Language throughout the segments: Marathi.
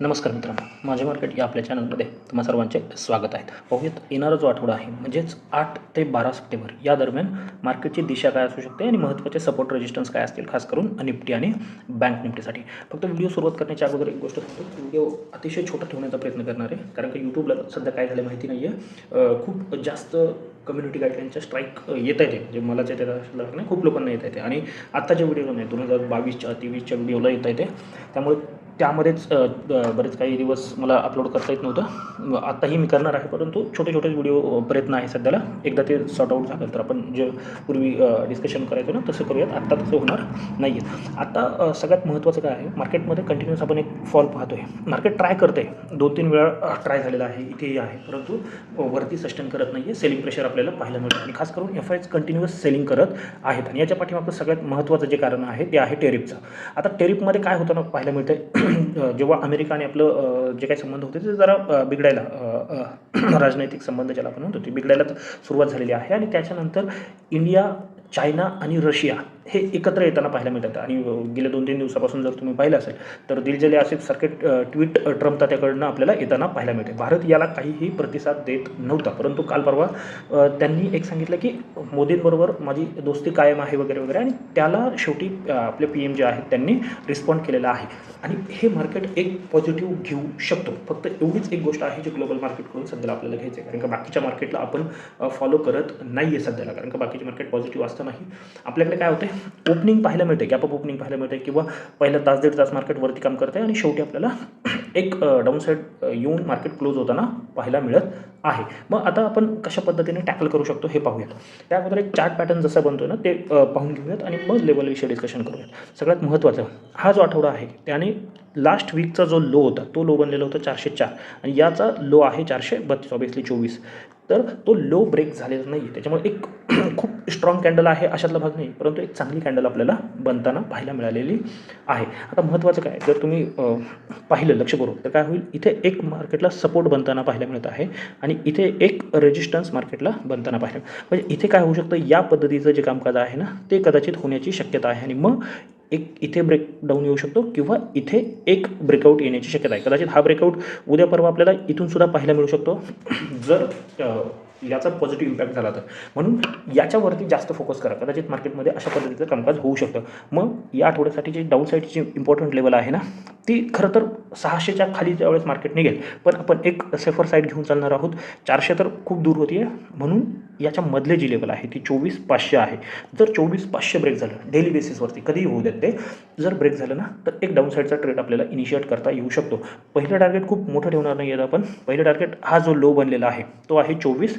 नमस्कार मित्रांनो माझे मार्केट या आपल्या चॅनलमध्ये तुम्हा सर्वांचे स्वागत आहे. पाहूयात येणारा जो आठवडा आहे म्हणजेच आठ ते बारा सप्टेंबर या दरम्यान मार्केटची दिशा काय असू शकते आणि महत्त्वाचे सपोर्ट रेजिस्टन्स काय असतील खास करून निफ्टी आणि बँक निफ्टीसाठी. फक्त व्हिडिओ सुरुवात करण्याच्या अगोदर एक गोष्ट सांगतो व्हिडिओ अतिशय छोटा ठेवण्याचा प्रयत्न करणार आहे कारण की यूट्यूबला सध्या काय झालं माहिती नाही आहे खूप जास्त कम्युनिटी गाईडलाईनच्या स्ट्राईक येत आहे म्हणजे मला जे त्याला नाही खूप लोकांना येत आहे आणि आत्ताच्या व्हिडिओला नाही दोन हजार बावीसच्या तेवीसच्या व्हिडिओला येत आहे त्यामुळे त्यामध्येच बरेच काही दिवस मला अपलोड करता येत नव्हतं. आत्ताही मी करणार आहे परंतु छोटे छोटे व्हिडिओ प्रयत्न आहे सध्याला. एकदा ते सॉर्ट आऊट झालं तर आपण जे पूर्वी डिस्कशन करायचो ना तसं करूयात. आत्ता तसं होणार नाही आहे आत्ता सगळ्यात महत्त्वाचं काय आहे? मार्केटमध्ये कंटिन्युअस आपण एक फॉल पाहतो आहे मार्केट ट्राय करते दोन तीन वेळा ट्राय झालेला आहे इथेही आहे. परंतु वरती सस्टेन करत नाही आहे सेलिंग प्रेशर आपल्याला पाहायला मिळतं. आणि खास करून एफ आयच कंटिन्युअस सेलिंग करत आहेत. आणि याच्या पाठीमागचं सगळ्यात महत्त्वाचं जे कारण आहे ते आहे टेरिपचं आता टेरिपमध्ये काय होतं ना पाहायला मिळतं जेव्हा अमेरिका आणि आपलं जे काही संबंध होते ते जरा बिघडायला राजनैतिक संबंध ज्याला आपण म्हणतो ते बिघडायला तर सुरुवात झालेली आहे. आणि त्याच्यानंतर इंडिया चायना आणि रशिया हे एकत्र येताना पाहायला मिळतात. आणि गेल्या दोन तीन दिवसापासून जर तुम्ही पाहिलं असेल तर दिलजले असे सारखे ट्विट ट्रम्प त्याकडनं आपल्याला येताना पाहायला मिळते. भारत याला काहीही प्रतिसाद देत नव्हता. परंतु काल परवा त्यांनी एक सांगितलं की मोदींबरोबर माझी दोस्ती कायम आहे वगैरे वगैरे आणि त्याला शेवटी आपले पी एम जे आहेत त्यांनी रिस्पॉन्ड केलेला आहे. आणि हे मार्केट एक पॉझिटिव्ह घेऊ शकतो. फक्त एवढीच एक गोष्ट आहे जी ग्लोबल मार्केटकडून सध्याला आपल्याला घ्यायची आहे. कारण का बाकीच्या मार्केटला आपण फॉलो करत नाही आहे सध्याला. कारण का बाकीचे मार्केट पॉझिटिव्ह असतानाही आपल्याकडे काय होतं ओपनिंग पाहायला मिळते गॅप अप ओपनिंग पाहायला मिळते किंवा पहिला तास दीड तास मार्केट वरती काम करते आणि शेवटी आपल्याला एक डाऊन साईड येऊन मार्केट क्लोज होताना पाहायला मिळत आहे. मग आता आपण कशा पद्धतीने टॅकल करू शकतो हे पाहूयात. त्या अगोदर एक चार्ट पॅटर्न जसा बनतो ना ते पाहून घेऊयात आणि मग लेवलविषयी डिस्कशन करूयात. सगळ्यात महत्त्वाचं हा जो आठवडा आहे त्याने लास्ट वीकचा जो लो होता तो लो बनलेला होता चारशे चार आणि याचा लो आहे चारशे बत्तीस ऑबियसली चोवीस. तर तो लो ब्रेक झालेला नाही आहे त्याच्यामुळे एक खूप स्ट्रॉंग कॅन्डल आहे अशातला भाग नाही परंतु एक चांगली कॅन्डल आपल्याला बनताना पाहायला मिळालेली आहे. आता महत्त्वाचं काय? जर तुम्ही पाहिलं लक्ष करू तर काय होईल? इथे एक मार्केटला सपोर्ट बनताना पाहायला मिळत आहे आणि इथे एक रेजिस्टन्स मार्केटला बनताना पाहायला म्हणजे इथे काय होऊ शकतं? या पद्धतीचं जे कामकाज आहे ना ते कदाचित होण्याची शक्यता आहे. आणि मग एक इथे ब्रेकडाऊन येऊ शकतो किंवा इथे एक ब्रेकआउट येण्याची शक्यता आहे. कदाचित हा ब्रेकआउट उद्या परवा आपल्याला इथून सुद्धा पाहायला मिळू शकतो. जर याचा पॉझिटिव्ह इम्पॅक्ट झाला तर. म्हणून याच्यावरती जास्त फोकस करा. कदाचित मार्केटमध्ये अशा पद्धतीचं कामकाज होऊ शकतं. मग या आठवड्यासाठी जे डाऊन साईडची इम्पॉर्टंट लेवल आहे ना ती खरं तर सहाशेच्या खाली ज्यावेळेस मार्केट निघेल पण आपण एक सेफर साईड घेऊन चालणार आहोत. चारशे तर खूप दूर होती आहे. म्हणून याच्या मधले जी लेवल आहे ती चोवीस पाचशे आहे. जर चोवीस पाचशे ब्रेक झालं डेली बेसिसवरती कधीही होऊ देत ते जर ब्रेक झालं ना तर एक डाऊन साईडचा ट्रेड आपल्याला इनिशिएट करता येऊ शकतो. पहिलं टार्गेट खूप मोठं ठेवणार नाही आहेत आपण. पहिलं टार्गेट हा जो लो बनलेला आहे तो आहे चोवीस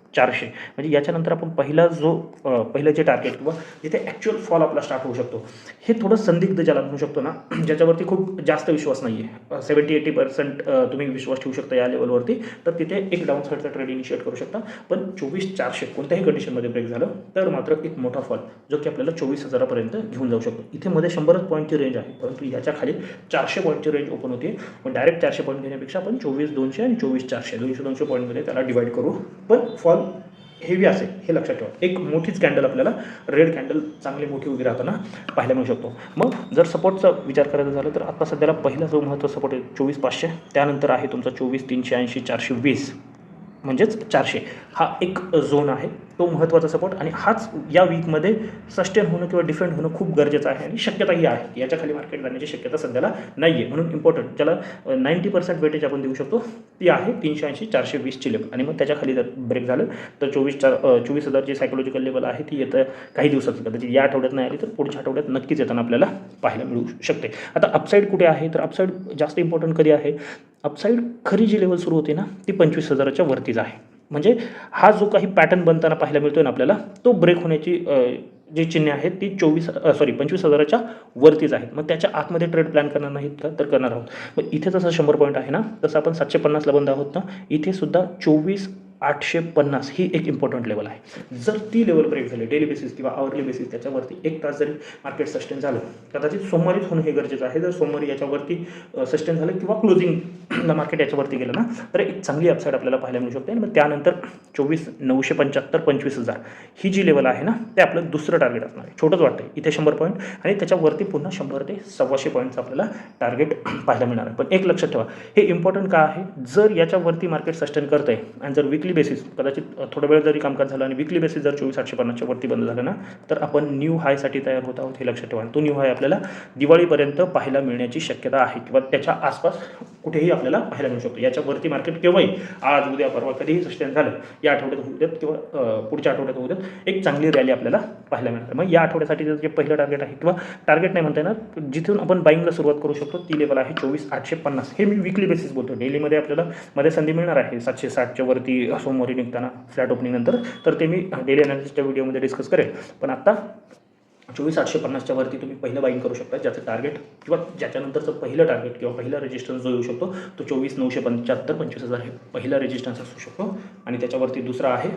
चारशे. म्हणजे याच्यानंतर आपण पहिला जो पहिलं जे टार्गेट किंवा जिथे ॲक्च्युअल फॉल आपला स्टार्ट होऊ शकतो हे थोडं संदिग्ध ज्याला म्हणू शकतो ना ज्याच्यावरती खूप जास्त विश्वास नाही आहे सेवन्टी एटी पर्सेंट तुम्ही विश्वास ठेवू शकता या लेवलवरती तर तिथे एक डाऊन साईडचा ट्रेड इनिशिएट करू शकता. पण चोवीस चारशे कोणत्याही कंडिशनमध्ये ब्रेक झालं तर मात्र एक मोठा फॉल जो की आपल्याला चोवीस हजारापर्यंत घेऊन जाऊ शकतो. इथे मध्ये शंभरच पॉईंटची रेंज आहे परंतु याच्या खाली चारशे पॉईंटची रेंज ओपन होते मग डायरेक्ट चारशे पॉईंट घेण्यापेक्षा आपण चोवीस दोनशे आणि चोवीस चारशे दोनशे दोनशे पॉईंटमध्ये त्याला डिवाईड करू. पण फॉल हेवी असेल हे लक्षात ठेवा. एक मोठीच कॅन्डल आपल्याला रेड कॅन्डल चांगली मोठी उभी राहताना पाहायला मिळू शकतो. मग जर सपोर्टचा विचार करायचा झाला तर आता सध्याला पहिला जो महत्त्वाचा सपोर्ट आहे चोवीस पाचशे. त्यानंतर आहे तुमचा चोवीस तीनशे ऐंशी चारशे वीस. म्हणजेच चारशे. हा एक झोन आहे. तो महत्त्वाचा सपोर्ट आणि हाच या वीकमध्ये सस्टेन होणं किंवा डिफेंड होणं खूप गरजेचं आहे आणि शक्यताही आहे. की मार्केट जाण्याची शक्यता सध्याला नाही आहे म्हणून इम्पॉर्टंट ज्याला नाईंटी पर्सेंट वेटेज आपण देऊ शकतो ती आहे तीनशे ऐंशी चारशे वीसची लेवल आणि मग त्याच्याखाली जर ब्रेक झालं तर चोवीस चार चोवीस चोवीस हजारची सायकोलॉजिकल लेवल आहे ती येतं काही दिवसात कदाचित या आठवड्यात नाही आली तर पुढच्या आठवड्यात नक्कीच येताना आपल्याला पाहायला मिळू शकते. आता अपसाईड कुठे आहे? तर अपसाईड जास्त इम्पॉर्टंट कधी आहे? अपसाईड खरी जी लेवल सुरू होते ना ती पंचवीस हजाराच्या वरतीच आहे. म्हणजे हा जो काही पॅटर्न बनताना पाहायला मिळतो ना आपल्याला तो ब्रेक होण्याची जी चिन्हे आहेत ती चोवीस सॉरी पंचवीस हजाराच्या वरतीच आहेत. मग त्याच्या आतमध्ये ट्रेड प्लॅन करणार नाहीत का? तर करणार आहोत. मग इथे जसं शंभर पॉईंट आहे ना तसं आपण सातशे पन्नासला बंद आहोत ना इथे सुद्धा चोवीस आठशे पन्नास ही एक इम्पॉर्टंट लेवल आहे. जर ती लेवल ब्रेक झाली डेली बेसिस किंवा आवरली बेसिस त्याच्यावरती एक तास जरी मार्केट सस्टेन झालं कदाचित सोमवारीच होणं हे गरजेचं आहे. जर सोमवारी याच्यावरती सस्टेन झालं किंवा क्लोजिंग मार्केट याच्यावरती गेलं ना तर एक चांगली अपसाईड आपल्याला पाहायला मिळू शकते. आणि मग त्यानंतर चोवीस नऊशे पंच्याहत्तर पंचवीस हजार ही जी लेवल आहे ना ते आपलं दुसरं टार्गेट असणार आहे. छोटंच वाटतं इथे शंभर पॉईंट आणि त्याच्यावरती पुन्हा शंभर ते सव्वाशे पॉईंटचं आपल्याला टार्गेट पाहायला मिळणार आहे. पण एक लक्षात ठेवा हे इम्पॉर्टंट का आहे? जर याच्यावरती मार्केट सस्टेन करतं आहे आणि जर विकली बेसिस कदाचित थोडा वेळ जरी कामकाज झालं आणि विकली बेसिस जर चोवीस आठशे पन्नासच्या वरती बंद झालं ना तर आपण न्यू हायसाठी तयार होत आहोत हे लक्षात ठेवा. आणि तो न्यू हाय आपल्याला दिवाळीपर्यंत पाहायला मिळण्याची शक्यता आहे किंवा त्याच्या आसपास कुठेही आपल्याला पाहायला मिळू शकतो. याच्यावरती मार्केट केव्हाही आज उद्या परवा कधीही सस्टेन झालं या आठवड्यात होऊ देत किंवा पुढच्या आठवड्यात होऊ देत एक चांगली रॅली आपल्याला पाहायला मिळणार. मग या आठवड्यासाठी जे पहिलं टार्गेट आहे किंवा टार्गेट नाही म्हणता येणार जिथून आपण बाईंगला सुरुवात करू शकतो ती लेवल आहे चोवीस आठशे पन्नास. हे मी विकली बेसिस बोलतो डेलीमध्ये आपल्याला मध्ये संधी मिळणार आहे. सातशे साठच्या वरती सोमवारी निघताना फ्लॅट ओपनिंग नंतर तर ते मी डेली अनालिसिसच्या व्हिडिओमध्ये डिस्कस करेल. पण आत्ता चोवीस आठशे पन्नासच्या वरती तुम्ही पहिलं बाईंग करू शकता ज्याचं टार्गेट किंवा ज्याच्यानंतरचं पहिलं टार्गेट किंवा पहिला रेजिस्टन्स जो येऊ शकतो तो चोवीस नऊशे पंच्याहत्तर पंचवीस हजार हे पहिला रेजिस्टन्स असू शकतो. आणि त्याच्यावरती दुसरा आहे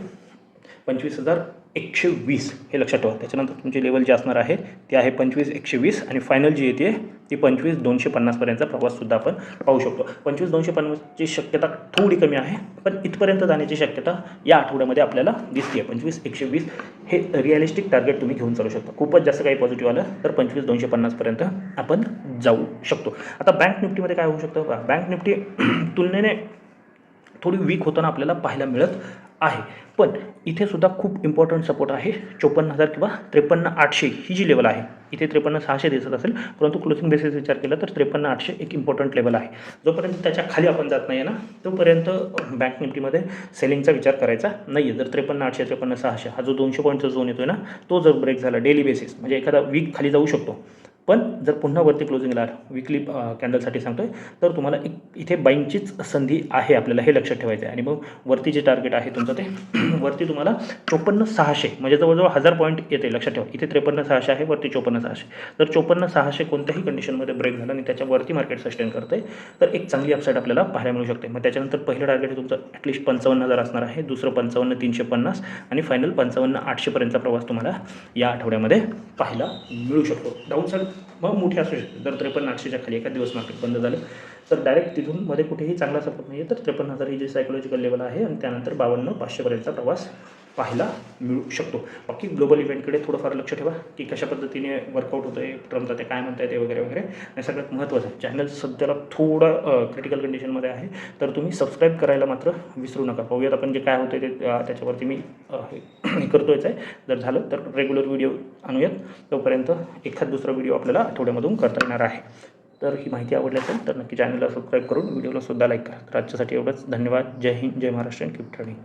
पंचवीस हजार एकशे वीस हे लक्षात ठेवा. त्याच्यानंतर तुमची लेवल जी असणार आहे ती आहे पंचवीस एकशे वीस आणि फायनल जी येते ती पंचवीस दोनशे पन्नासपर्यंतचा प्रवाससुद्धा आपण पाहू शकतो. पंचवीस दोनशे पन्नासची शक्यता थोडी कमी आहे पण इथपर्यंत जाण्याची शक्यता या आठवड्यामध्ये आपल्याला दिसते आहे पंचवीस एकशे वीस हे रिअलिस्टिक टार्गेट तुम्ही घेऊन चालू शकता. खूपच जास्त काही पॉझिटिव्ह आलं तर पंचवीस दोनशे पन्नासपर्यंत आपण जाऊ शकतो. आता बँक निफ्टीमध्ये काय होऊ शकतं? बँक निफ्टी तुलनेने थोडी वीक होताना आपल्याला पाहायला मिळत आहे. पण इथे सुद्धा खूप इम्पॉर्टंट सपोर्ट आहे. चोपन्न हजार किंवा त्रेपन्न आठशे ही जी लेवल आहे इथे त्रेपन्न सहाशे दिसत असेल परंतु क्लोजिंग बेसिस विचार केला तर त्रेपन्न आठशे एक इम्पॉर्टंट लेवल आहे. जोपर्यंत त्याच्याखाली आपण जात नाही आहे ना तोपर्यंत बँक निफ्टीमध्ये सेलिंगचा विचार करायचा नाही आहे जर त्रेपन्न आठशे त्रेपन्न सहाशे हा जो दोनशे पॉईंटचा झोन येतो ना तो जर ब्रेक झाला डेली बेसिस म्हणजे एखादा वीक खाली जाऊ शकतो. पण जर पुन्हा वरती क्लोजिंगला आलं विकली कॅन्डलसाठी सांगतोय तर तुम्हाला एक इथे बाईंगचीच संधी आहे आपल्याला हे लक्षात ठेवायचं आहे आणि मग वरती जे टार्गेट आहे तुमचं ते वरती तुम्हाला चोपन्न सहाशे म्हणजे जवळजवळ हजार पॉईंट येते लक्षात ठेवा. इथे त्रेपन्न सहाशे आहे वरती चोपन्न सहाशे. जर चोपन्न सहाशे कोणत्याही कंडिशनमध्ये ब्रेक झालं आणि त्याच्यावरती मार्केट सस्टेन करते तर एक चांगली अपसाईड आपल्याला पाहायला मिळू शकते. मग त्याच्यानंतर पहिलं टार्गेट हे तुमचं ॲटलिस्ट पंचावन्न हजार असणार आहे दुसरं पंचावन्न तीनशे पन्नास आणि फायनल पंचावन्न आठशेपर्यंतचा प्रवास तुम्हाला या आठवड्यामध्ये पाहायला मिळू शकतो. डाऊन साईड मग मोठी असू शकते. जर त्रेपन्न आठशेच्या खाली एखाद दिवस मार्केट बंद झालं तर डायरेक्ट तिथून मध्ये कुठेही चांगला सपोर्ट नाही आहे तर त्रेपन्न हजार ही जी सायकोलॉजिकल लेवल आहे आणि त्यानंतर बावन्न पाचशेपर्यंतचा प्रवास पाहायला मिळू शकतो. बाकी ग्लोबल इव्हेंटकडे थोडंफार लक्ष ठेवा की कशा पद्धतीने वर्कआउट होतं आहे ट्रम्प ते काय म्हणताय ते वगैरे वगैरे. आणि सगळ्यात महत्त्वाचं आहे चॅनल सध्याला थोडं क्रिटिकल कंडिशनमध्ये आहे. तर तुम्ही सबस्क्राईब करायला मात्र विसरू नका. पाहूयात आपण जे काय होतं ते त्याच्यावरती मी हे करतोयच आहे. जर झालं तर रेग्युलर व्हिडिओ आणूयात. तोपर्यंत एखाद दुसरा व्हिडिओ आपल्याला आठवड्यामधून करता येणार आहे. तर ही माहिती आवडली असेल तर नक्की चॅनलला सबस्क्राईब करून व्हिडिओला सुद्धा लाईक करा. तर आजच्यासाठी एवढंच. धन्यवाद. जय हिंद. जय महाराष्ट्र. आणि कीप ट्रेडिंग